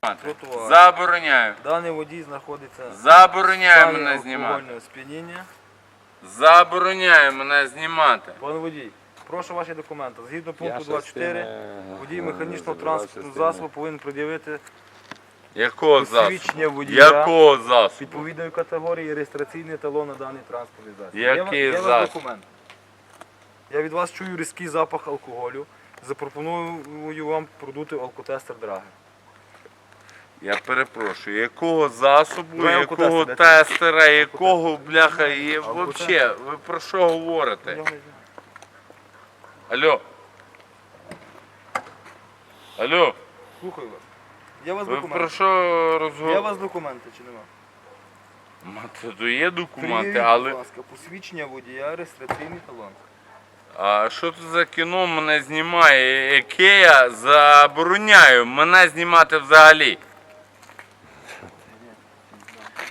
Тротуар. Забороняю. Даний водій знаходиться Забороняю стані мене знімати. алкогольного сп'яніння. Забороняю мене знімати. Пан водій, прошу ваші документи. Згідно пункту 24, з е, водій механічного транспортного засобу повинен пред'явити Якого засобу? посвідчення водія Якого засобу? відповідної категорії і реєстраційний талон на даний транспортний засіб. Який ва- є засіб? документ. Я від вас чую різкий запах алкоголю. Запропоную вам продути алкотестер Драги. Я перепрошую, якого засобу, Давай якого алкотестер, тестера, якого бляха є. Вообще, ви про що говорите? Я. Алло. Алло, Слухаю вас. Є у вас ви про документи? що Є у вас документи чи нема? То є документи, Пред'явіть, але. будь ласка, посвідчення водія, реєстраційний талон. А що це за кіно мене знімає, яке я забороняю мене знімати взагалі?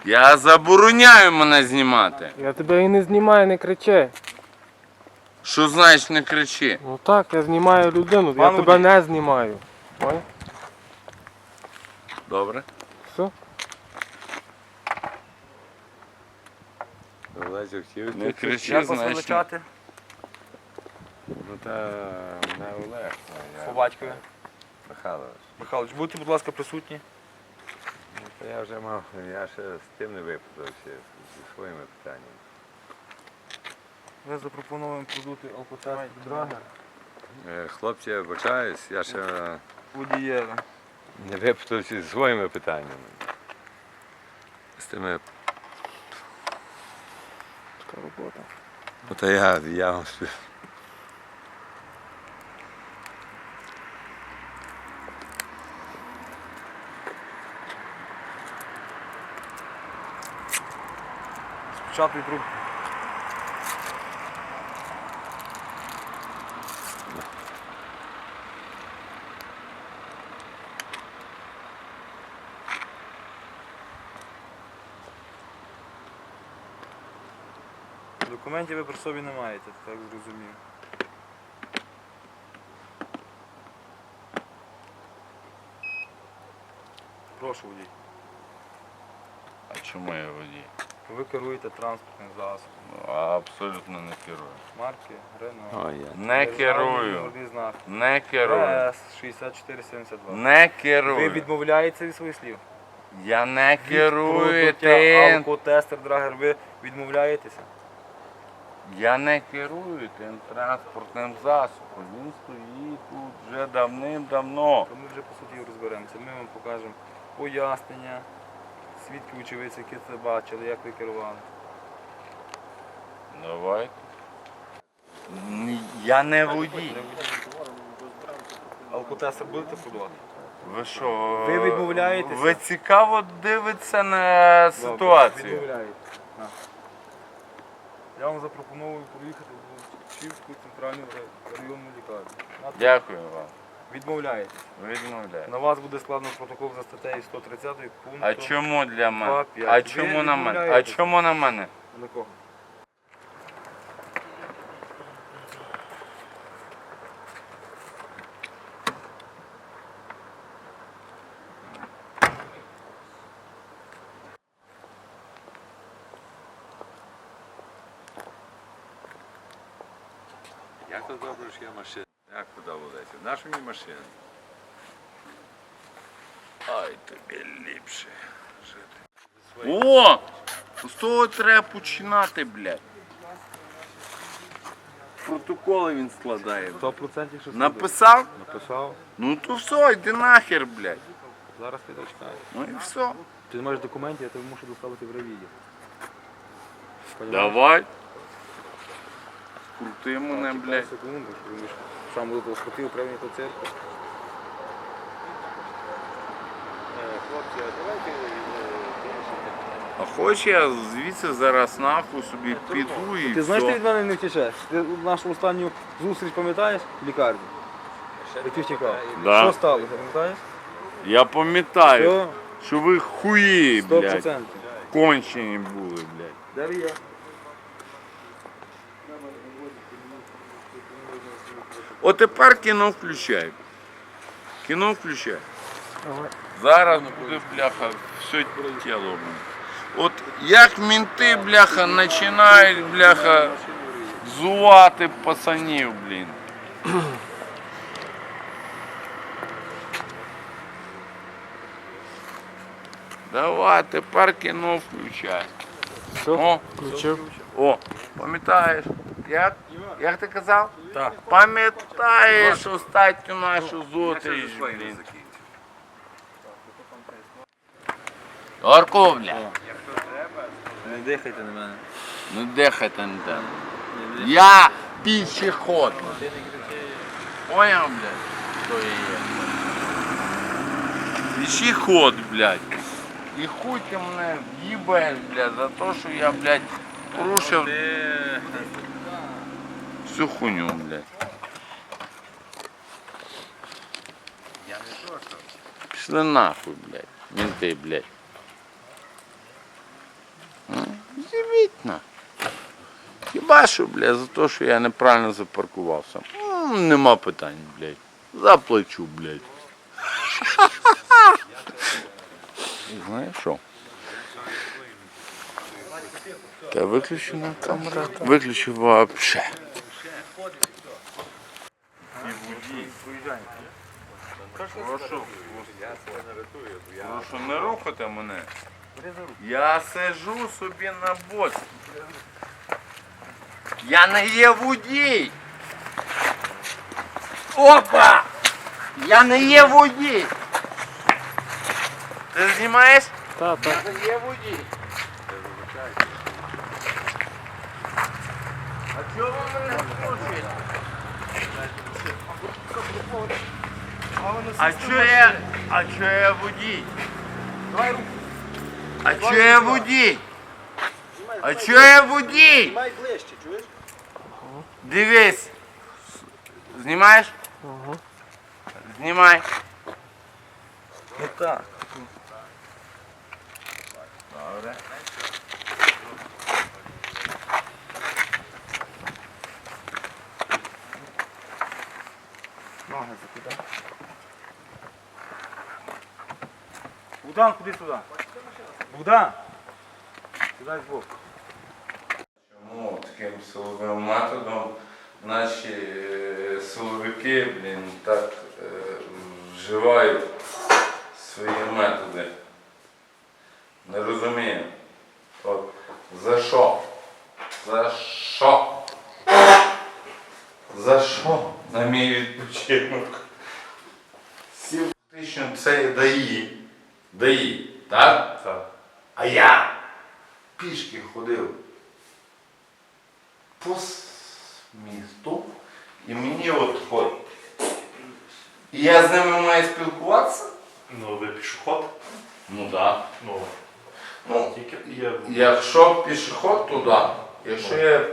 Я забороняю мене знімати. Я тебе і не знімаю, не кричи. Що значить не кричи? Ну так, я знімаю людину, Пан я тебе водій. не знімаю. Ой, Добре. все. Олесь хотів. Не кричи, Як вас значить. величати? Ну та не Олег. а я батькові. Михайлович. Михайлович, будьте, будь ласка, присутні. Та я вже мав, я ще з тим не випадався, зі своїми питаннями. Ви запропонуємо продути алкотестер Драги Е, Хлопці, я вибачаюсь, я ще водієві. не випадався зі своїми питаннями. З тими. Така робота. Ота я, я вам спів- Спочатку труп. Документів ви при собі не маєте, так зрозумів. Прошу водій. А чому я водій? Ви керуєте транспортним засобом. Абсолютно не керую. Марки, Рено. Ой, я. Не керую. Знак. Не керую. РС 6472. Не Ви керую. відмовляєтеся від своїх слів? Я не Від керую продуття тим. Алкотестер Драгер, ви відмовляєтеся? Я не керую тим транспортним засобом. Він стоїть тут вже давним-давно. То ми вже по суті розберемося. Ми вам покажемо пояснення, свідки очевидці, які це бачили, як ви керували. Давай. Я не водій. Алкотестер будете продавати? Ви що? Ви відмовляєтеся? Ви цікаво дивитеся на ситуацію. Відмовляєтеся. На. Я вам запропоную проїхати в Чівську центральну ра- районну лікарню. Дякую вам. Відмовляєтесь. Відмовляю. На вас буде складено протокол за статтею 130 пункту. А чому для мене? Два, п'ять. А Ви чому на мене? А відмовляєтесь? чому на мене? На кого? Як то добре, що є машина? Як куди Олеся? Наша мені машина. Ай, тобі ліпше жити. О! З того треба починати, блядь. Протоколи він складає. 100% що Написав? Написав. Ну то все, йди нахер, блядь. Зараз підочкаю. Ну і все. Ти не маєш документів, я тебе мушу доставити в ревізію. Давай. Крути мене, блядь. Секунду, що ви ж сам буду схватив правильно по церкву. Хлопці, а давайте А хоч я звідси зараз нахуй собі піду і Ти знаєш, ти все. від мене не втічеш? Ти нашу останню зустріч пам'ятаєш в лікарні? І ти втікав. Да. Що сталося, пам'ятаєш? Я пам'ятаю, Що? що ви хуї, блядь, 100%. кончені були, блядь. Де От тепер кіно включай. Кіно включай. Давай. Зараз буде, бляха, все тіло. блін. От як мінти, бляха, починають, бляха, зувати пацанів, блін. Давай, тепер кіно включай. Все, О, включив. о, пам'ятаєш? Як? Як ти казав? Так. Пам'ятаєш остатню нашу зустріч, блін. Орко, бля. Не дихайте на мене. Ну дихайте на тебе. Я пішоход. Поняв, блядь? Що я є? Пішоход, блядь. І хуй ти мене в'їбаєш, блядь, за те, що я, блядь, порушив всю хуйню, блядь. Пішли нахуй, блядь. Менти, блядь. З'явіть на. Хіба що, блядь, за те, що я неправильно запаркувався. М, Нема питань, блядь. Заплачу, блядь. Знаєш що? Та виключена камера. Виключи вообще. Прошу, прошу не рухати мене. Я сижу собі на боці. Я не є водій. Опа! Я не є водій. Ти знімаєш? Та, та. Я не є водій. А чого ви мене слухаєте? А чого я, а чого я водій? А чого я водій? А чого я водій? Май ближче, чуєш? Дивись. Знімаєш? Ага. Знімай. Ну так. Добре. Ноги закидай. Богдан, куди сюди? Богдан! Сідай збоку. Чому таким силовим методом наші е, силовики, блін, так е, вживають свої методи? Не розумію. От за що? За що? За що на мій відпочинок? Всі фактично це даї. Даї, так? Так. А я пішки ходив по місту, і мені от от. І я з ними маю спілкуватися? Ну, ви пішоход? Ну так. Ну, Ну, тільки є. якщо пішоход, то да. Якщо я.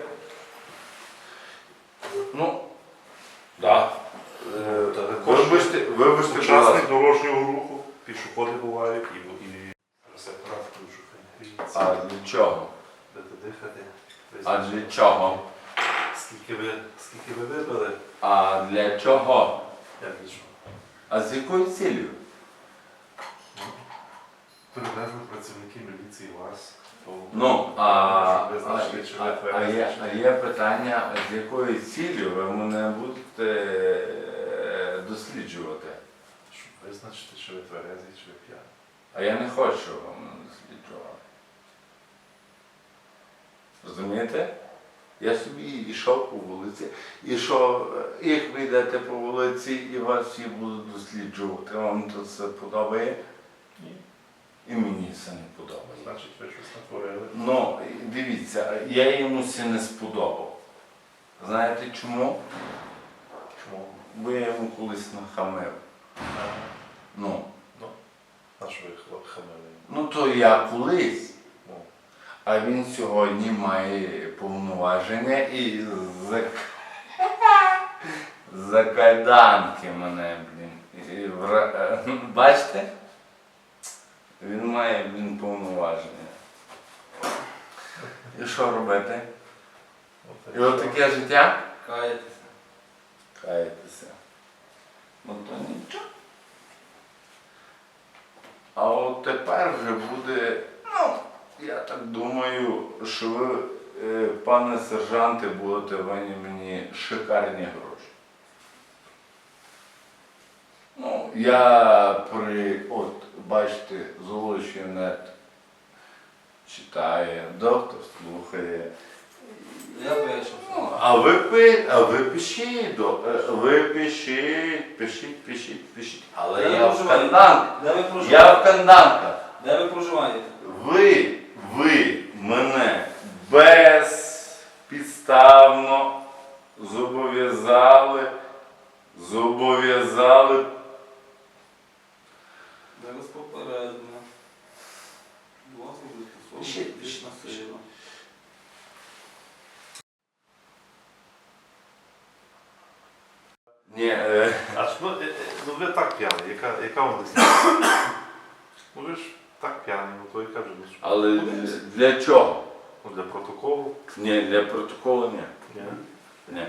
Ну, да. Е, Та також Вибачте, вибачте, будь Учасник дорожнього руху, пішоходи бувають і, і сектора включу. А для чого? Будете дихати. А для чого? Скільки ви, скільки ви випили? А для чого? Я вічу. А з якою цілею? Привезли працівники міліції вас. Ну, а, а, а, є, а є питання, з якою цілею ви мене будете е, досліджувати? Щоб визначити, чи ви тверезі, чи ви п'яні. А я не хочу, щоб ви мене досліджували. Розумієте? Я собі йшов по вулиці, і що, е, як ви йдете по вулиці і вас всі будуть досліджувати, вам це подобає? Ні. І мені це не подобає. Значить, ви щось натворили. Ну, дивіться, я йому це не сподобав. Знаєте чому? Чому? Бо я йому колись нахамив. Ну, Ну, А що ви хамили? ну то я колись. Ну, А він сьогодні має повноваження і за, за кайданки мене, блін. І вра- Бачите? Він має, блін, повноваження. І що робити? І от таке життя? Каєтеся. Каєтеся. Ну то нічого. А от тепер вже буде, ну, я так думаю, що ви, е, пане сержанте, будете винні мені шикарні гроші. Ну, я при, от, бачите, Золочий нет читає, доктор слухає. Я вийшов. Ну, А ви, пи- а ви пишіть, до- е, ви пишіть, пишіть, пишіть, пишіть. Але Де ви я в проживаєте? канданках. Де ви Я проживаєте? в канданках. Де ви проживаєте? Ви, ви мене безпідставно зобов'язали, зобов'язали. Ви попередньо. Пишіть, особливо. пишіть, пишіть. Ні, е, А ну, е, е, ну ви так п'яні, яка, яка вам десятка? Ну ви ж так п'яні, ну то яка вже десь? але для чого? Ну, для протоколу. Ні, для протоколу ні. Ні. Ні.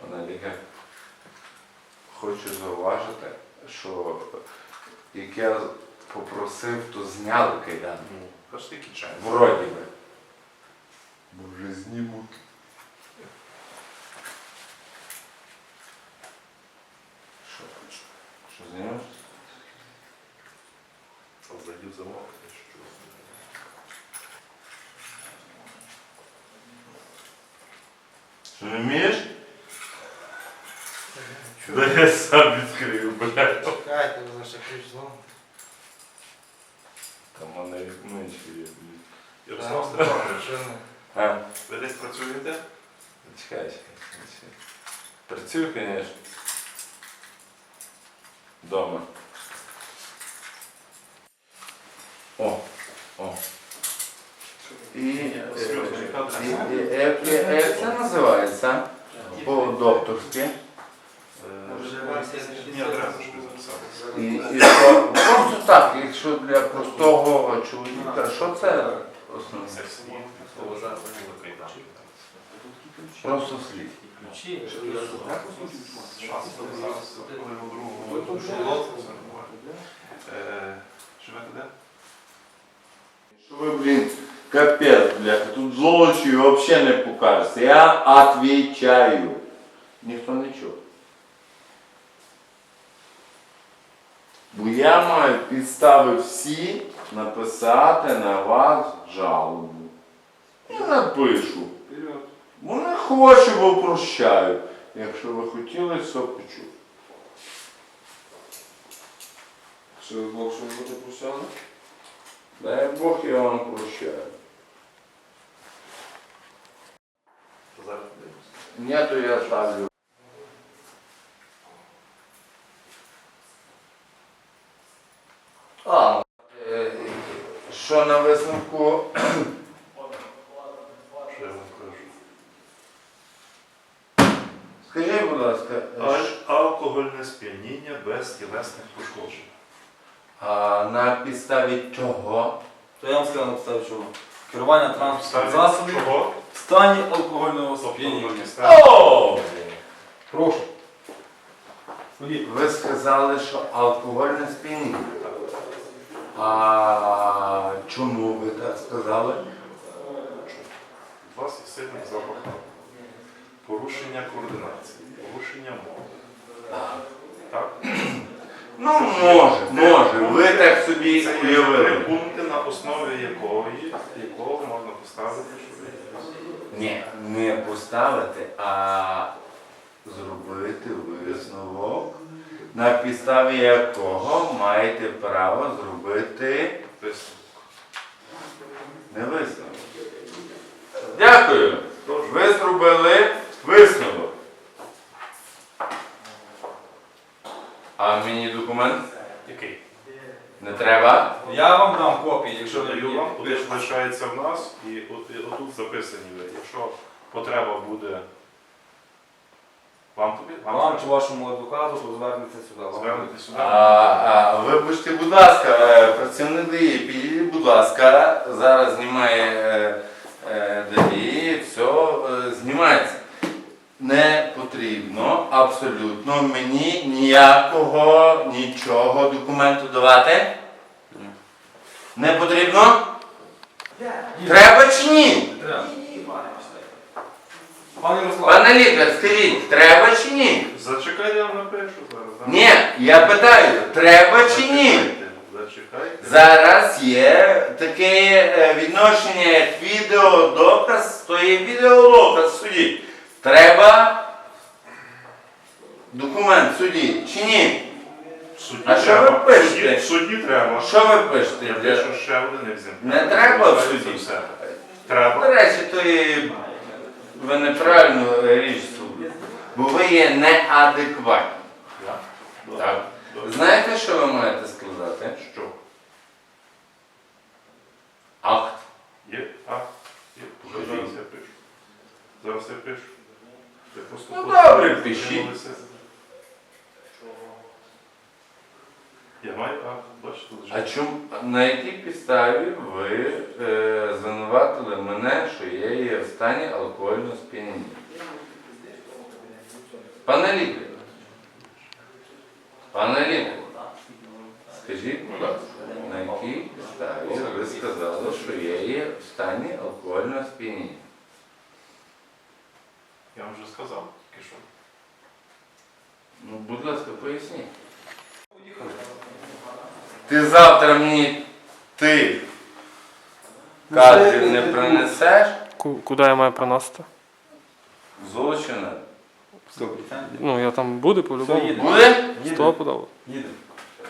Пане Ліге, хочу зауважити, що як я попросив, то зняли кайдан. Ну, тільки чай. Вроді би. Бо вже знімуть. Що? Що знімеш? Зайдів замовити, що Що не вмієш? Да я сам відкрив, блядь. Ще ключ Там мене менше є, блядь. Ярослав Степанович, А? ви десь працюєте? Чекай, чекай, чекай. Працюю, звісно. Дома. О, о. І, е, Серйозно, яка адреса? і- і- е, е, Як це називається? По-докторськи. Е, Ні, адреса ж ви записалися. І, і що, просто так, якщо для простого чоловіка, що це основне? Просто слід. Ключі. Живете де? Що ви, блін, капець, бляха, тут злочі взагалі не покажеться. Я отвечаю. Ніхто не чув. Бо я маю підстави всі написати на вас жалобу. Я напишу. Бо не хочу, бо прощаю. Якщо ви хотіли, все почув. Що Бог, що ви будете прощали? Дай Бог, я вам прощаю. Зараз. Ні, то я ставлю. А, е, що на висновку? Скажіть, будь ласка, Аль- Алкогольне сп'яніння без тілесних пошкоджень. а на підставі чого? То я вам сказав на підставі чого. Керування транспортним Ставлю засобів чого? в стані алкогольного Тобто сп'яніння. О! Прошу. Ви сказали, що алкогольне сп'яніння. А чому ви так сказали? У вас є сильний запах порушення координації, порушення мови. Так? Ну, може, може. Ви так собі є три уявили. пункти, на основі якої, якого можна поставити, що ви Ні, не поставити, а зробити висновок, на підставі якого маєте право зробити висновок. не висновок. Дякую. Ви зробили висновок. А мені документ Який? не треба. Я вам дам копії, якщо Що даю вам, ви- один лишається в нас, і от, і отут записані ви. Якщо потреба буде вам тобі, Вам чи вашому адвокату, то звернеться сюди. Вам сюди. А, а, вибачте, будь ласка, е, працівник ДАІ, підійдіть, будь ласка, зараз знімає е, е, ДАІ, все, е, знімається. абсолютно мені ніякого нічого документу давати? Не потрібно? Треба чи ні? Пане Ярослав, Пане лікар, скажіть, треба чи ні? Зачекай, я вам напишу зараз. Ні, я питаю, треба чи ні? Зачекайте, Зачекайте. Зараз є таке е, відношення, як відеодоказ, то є відеодоказ суді. Треба документ суді чи ні? В суді А що треба. ви пишете? В суді, треба. Що ви пишете? Я пишу ще один екземпляр. Не треба в суді? все. Треба. До речі, то є ви неправильну річ бо ви є неадекватні. Так. Знаєте, що ви маєте сказати? Що? Акт. Є? А? Є? Зараз я пишу. Зараз я пишу. Я просто Ну, добре, пишіть. Я маю акт, А чому на якій підставі ви е, звинуватили мене, що я є в стані алкогольного сп'яніння? Пане лікар, пане лікар, скажіть, будь ласка, на якій підставі ви сказали, що я є в стані алкогольного сп'яніння? Я вам вже сказав, тільки що. Ну, будь ласка, поясніть. Ти завтра мені ти кадрів не принесеш, Ку- Куди я маю приносити? злочина. Ну, я там буду по-любому. їде. Буде? Стопудово. Їдемо.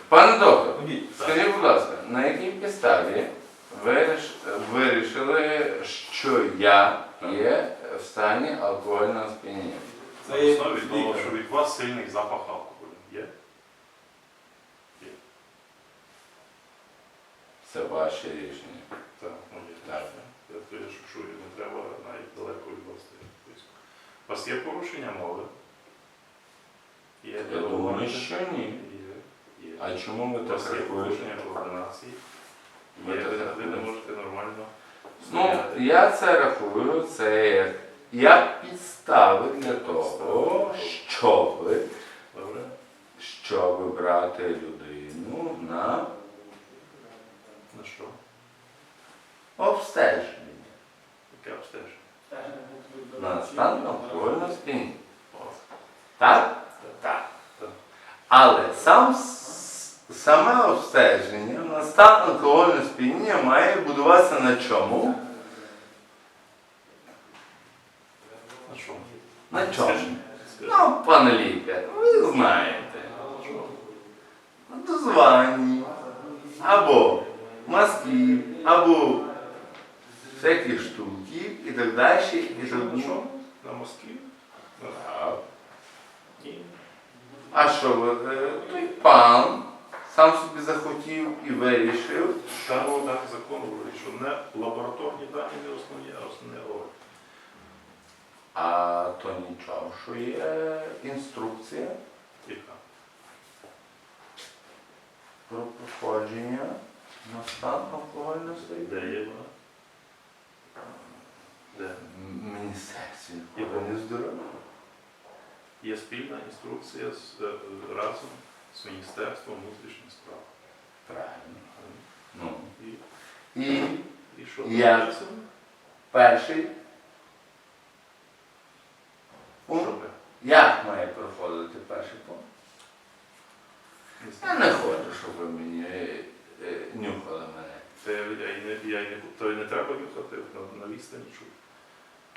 Пане доктор, Ходіть. скажіть, будь ласка, на якій підставі ви риш- вирішили, що я є в стані алкогольного сп'яніння? На Це є основі того, лікар. що від вас сильний запах алкоголю. Є? Це ваше рішення. Так, ну є. Так. Я то я шучу, не треба навіть далеко від вас близько. У вас є порушення мови? Є Я думаю, що ні. Є. Є. А чому ви У так вас є рахуєте? порушення координації? Ви Є, так ви, ви рахуєте? не можете нормально Ну, стояти. я це рахую, це як, як підстави для того, щоб, Добре? щоб брати людину на На що? обстеження. Яке обстеження? На стан алкогольного сп'яніння. Так? Так. Але сам, саме обстеження на стан алкогольного сп'яніння має будуватися на чому? На що? На чому? Ну, пане лікар, ви знаєте. На дозванні, або мазків, або всяких штуків і так далі. І так далі. На? На- Так. А що е, той пан сам собі захотів і вирішив, Там так закон говорить, що не лабораторні дані не основні, а основне органи. а то нічого, що є інструкція Яка? про проходження на стан алкогольного Де є вона? Де? М- Міністерстві І вони здорові. Є спільна інструкція з, е, разом з Міністерством внутрішніх справ. Правильно. Ну. І, І і що? Я. написано? перший Що пункт. ви? Як має проходити перший пункт? Не Я знаю. не хочу, щоб ви мені е, е, нюхали мене. Це я, я, і не, я і не, то і не треба нюхати на, на відстані.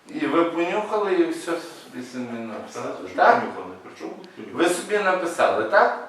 І ви понюхали і все собі самі написали. що Так? понюхали. Ви собі написали, так?